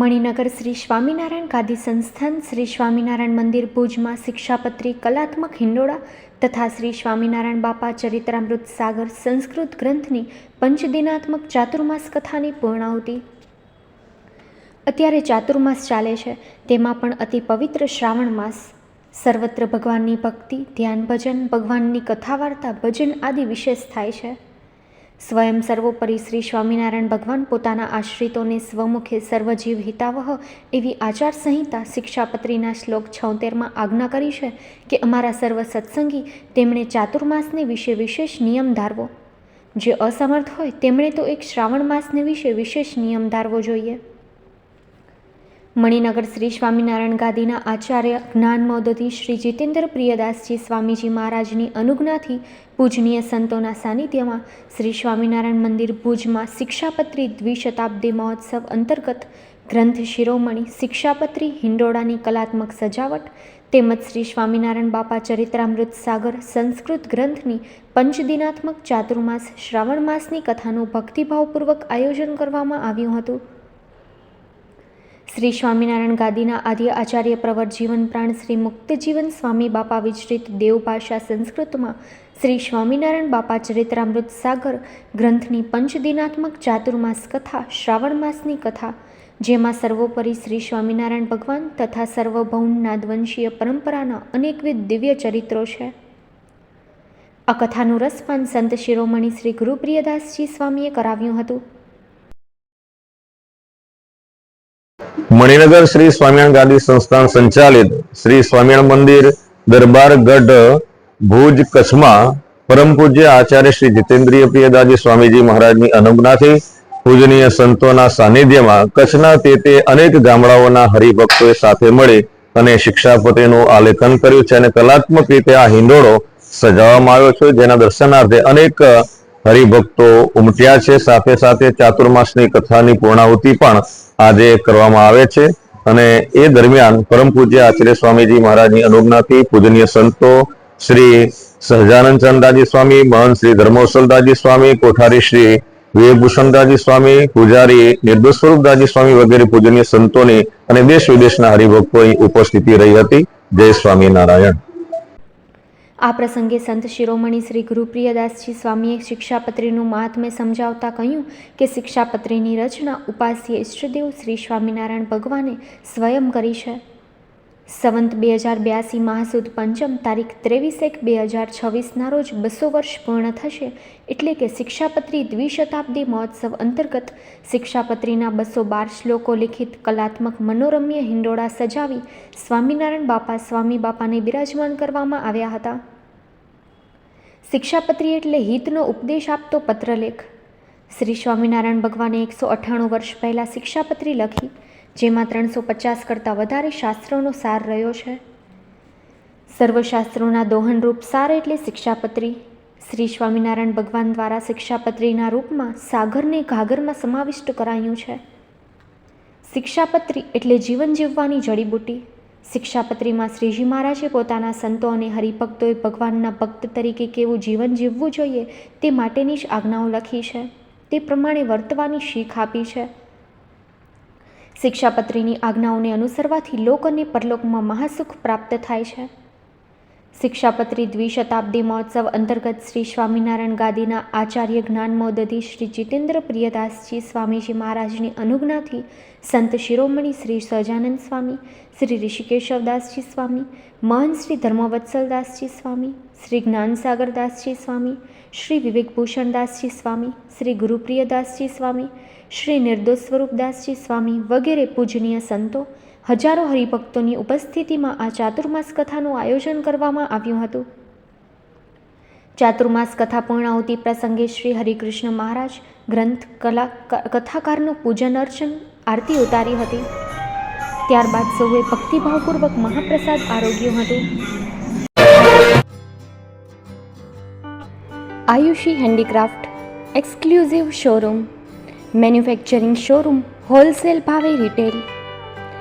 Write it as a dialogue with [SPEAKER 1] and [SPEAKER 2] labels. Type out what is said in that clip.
[SPEAKER 1] મણિનગર શ્રી સ્વામિનારાયણ ગાદી સંસ્થાન, શ્રી સ્વામિનારાયણ મંદિર ભુજમાં શિક્ષાપત્રી, કલાત્મક હિંડોળા તથા શ્રી સ્વામિનારાયણ બાપા ચરિત્રામૃત સાગર સંસ્કૃત ગ્રંથની પંચદિનાત્મક ચાતુર્માસ કથાની પૂર્ણાહુતિ. અત્યારે ચાતુર્માસ ચાલે છે. તેમાં પણ અતિ પવિત્ર શ્રાવણ માસ. સર્વત્ર ભગવાનની ભક્તિ, ધ્યાન ભજન, ભગવાનની કથા વાર્તા ભજન આદિ વિશેષ થાય છે. સ્વયં સર્વોપરી શ્રી સ્વામિનારાયણ ભગવાન પોતાના આશ્રિતોને સ્વમુખે સર્વજીવ હિતાવહ એવી આચાર સંહિતા શિક્ષાપત્રીના શ્લોક છોતેરમાં આજ્ઞા કરી છે કે અમારા સર્વ સત્સંગી તેમણે ચાતુર્માસને વિશે વિશેષ નિયમ ધારવો. જે અસમર્થ હોય તેમણે તો એક શ્રાવણ માસને વિશે વિશેષ નિયમ ધારવો જોઈએ. મણિનગર શ્રી સ્વામિનારાયણ ગાદીના આચાર્ય જ્ઞાનમોદતી શ્રી જીતેન્દ્ર પ્રિયદાસજી સ્વામીજી મહારાજની અનુજ્ઞાથી પૂજનીય સંતોના સાનિધ્યમાં શ્રી સ્વામિનારાયણ મંદિર ભુજમાં શિક્ષાપત્રી દ્વિશતાબ્દી મહોત્સવ અંતર્ગત ગ્રંથ શિરોમણી, શિક્ષાપત્રી, હિંડોળાની કલાત્મક સજાવટ તેમજ શ્રી સ્વામિનારાયણ બાપા ચરિત્રામૃત સાગર સંસ્કૃત ગ્રંથની પંચદિનાત્મક ચાતુર્માસ શ્રાવણ માસની કથાનું ભક્તિભાવપૂર્વક આયોજન કરવામાં આવ્યું હતું. શ્રી સ્વામિનારાયણ ગાદીના આદ્ય આચાર્ય પ્રવર જીવન પ્રાણ શ્રી મુક્તજીવન સ્વામી બાપા વિચરિત દેવભાષા સંસ્કૃતમાં શ્રી સ્વામિનારાયણ બાપા ચરિત્રામૃત સાગર ગ્રંથની પંચદિનાત્મક ચાતુર્માસ કથા, શ્રાવણ માસની કથા, જેમાં સર્વોપરી શ્રી સ્વામિનારાયણ ભગવાન તથા સર્વભૌમ નાદવંશીય પરંપરાના અનેકવિધ દિવ્ય ચરિત્રો છે. આ કથાનું રસપાન સંત શિરોમણી શ્રી ગુરુપ્રિયદાસજી સ્વામીએ કરાવ્યું હતું.
[SPEAKER 2] મણિનગર શ્રી સ્વામિનારાયણ ગાંધી સંસ્થાન સંચાલિત શ્રી સ્વામિનારાયણ મંદિર દરબાર ગઢ ભુજ કચ્છમાં પરમ પૂજ્ય આચાર્ય શ્રી જીતેન્દ્રિય પ્રિયદાજી સ્વામીજી મહારાજની અનુજ્ઞાથી પૂજનીય સંતોના સાનિધ્યમાં કચ્છના તે તે અનેક ગામડાઓના હરિભક્તોએ સાથે મળી અને શિક્ષાપતિનું આલેખન કર્યું છે અને કલાત્મક રીતે આ હિંડોળો સજાવવામાં આવ્યો છે. જેના દર્શનાર્થે અનેક હરિભક્તો ઉમટ્યા છે. સાથે સાથે ચાતુર્માસની કથાની પૂર્ણાહુતિ પણ આજે કરવામાં આવે છે અને એ દરમિયાન પરમ પૂજ્ય આચાર્ય સ્વામીજી મહારાજની અનુજ્ઞાથી પૂજનીય સંતો શ્રી સહજાનંદ ચંદાજી સ્વામી, મહંત શ્રી ધર્મોસલદાજી સ્વામી, કોઠારી શ્રી વિવેકભૂષણદાજી સ્વામી, પૂજારી નિર્દોષ સ્વરૂપદાજી સ્વામી વગેરે પૂજનીય સંતોની અને દેશ વિદેશના હરિભક્તોની ઉપસ્થિતિ રહી હતી. જય સ્વામિનારાયણ.
[SPEAKER 1] આ પ્રસંગે સંત શિરોમણી શ્રી ગુરુપ્રિયદાસજી સ્વામીએ શિક્ષાપત્રીનું મહાત્મ્ય સમજાવતા કહ્યું કે શિક્ષાપત્રીની રચના ઉપાસ્ય ઈષ્ટદેવ શ્રી સ્વામિનારાયણ ભગવાને સ્વયં કરી છે. સંવંત બે હજાર બ્યાસી મહાસુદ પંચમ તારીખ ત્રેવીસ એક બે હજાર છવ્વીસના રોજ બસો વર્ષ પૂર્ણ થશે એટલે કે શિક્ષાપત્રી દ્વિશતાબ્દી મહોત્સવ અંતર્ગત શિક્ષાપત્રીના બસો બાર શ્લોકો લિખિત કલાત્મક મનોરમ્ય હિંડોળા સજાવી સ્વામિનારાયણ બાપા સ્વામી બાપાને બિરાજમાન કરવામાં આવ્યા હતા. શિક્ષાપત્રી એટલે હિતનો ઉપદેશ આપતો પત્રલેખ. શ્રી સ્વામિનારાયણ ભગવાને એકસો અઠ્ઠાણું વર્ષ પહેલાં શિક્ષાપત્રી લખી, જેમાં ત્રણસો પચાસ કરતાં વધારે શાસ્ત્રોનો સાર રહ્યો છે. સર્વશાસ્ત્રોના દોહનરૂપ સાર એટલે શિક્ષાપત્રી. શ્રી સ્વામિનારાયણ ભગવાન દ્વારા શિક્ષાપત્રીના રૂપમાં સાગરને ઘાગરમાં સમાવિષ્ટ કરાયું છે. શિક્ષાપત્રી એટલે જીવન જીવવાની જડીબુટી શિક્ષાપત્રીમાં શ્રીજી મહારાજે પોતાના સંતો અને હરિભક્તોએ ભગવાનના ભક્ત તરીકે કેવું જીવન જીવવું જોઈએ તે માટેની જ આજ્ઞાઓ લખી છે. તે પ્રમાણે વર્તવાની શીખ આપી છે. શિક્ષાપત્રીની આજ્ઞાઓને અનુસરવાથી લોક અને પરલોકમાં મહાસુખ પ્રાપ્ત થાય છે. શિક્ષાપત્રી દ્વિશતાબ્દી મહોત્સવ અંતર્ગત શ્રી સ્વામિનારાયણ ગાદીના આચાર્ય જ્ઞાનમોદધી શ્રી જીતેન્દ્ર પ્રિયદાસજી સ્વામીજી મહારાજની અનુજ્ઞાથી સંત શિરોમણી શ્રી સહજાનંદ સ્વામી, શ્રી ઋષિકેશવદાસજી સ્વામી, મહંત શ્રી ધર્મવત્સલદાસજી સ્વામી, શ્રી જ્ઞાનસાગરદાસજી સ્વામી, શ્રી વિવેકભૂષણદાસજી સ્વામી, શ્રી ગુરુપ્રિયદાસજી સ્વામી, શ્રી નિર્દોષ સ્વરૂપદાસજી સ્વામી વગેરે પૂજનીય સંતો હજારો હરિભક્તોની ઉપસ્થિતિમાં આ ચાતુર્માસ કથાનું આયોજન કરવામાં આવ્યું હતું. ચાતુર્માસ કથા પૂર્ણાહુતિ પ્રસંગે શ્રી હરિકૃષ્ણ મહારાજ ગ્રંથ કલા કથાકારનું પૂજન અર્ચન, આરતી ઉતારી હતી. ત્યારબાદ સૌએ ભક્તિભાવપૂર્વક મહાપ્રસાદ આરોગ્યું હતું. Ayushi handicraft exclusive showroom, manufacturing showroom, wholesale ભાવે રિટેલ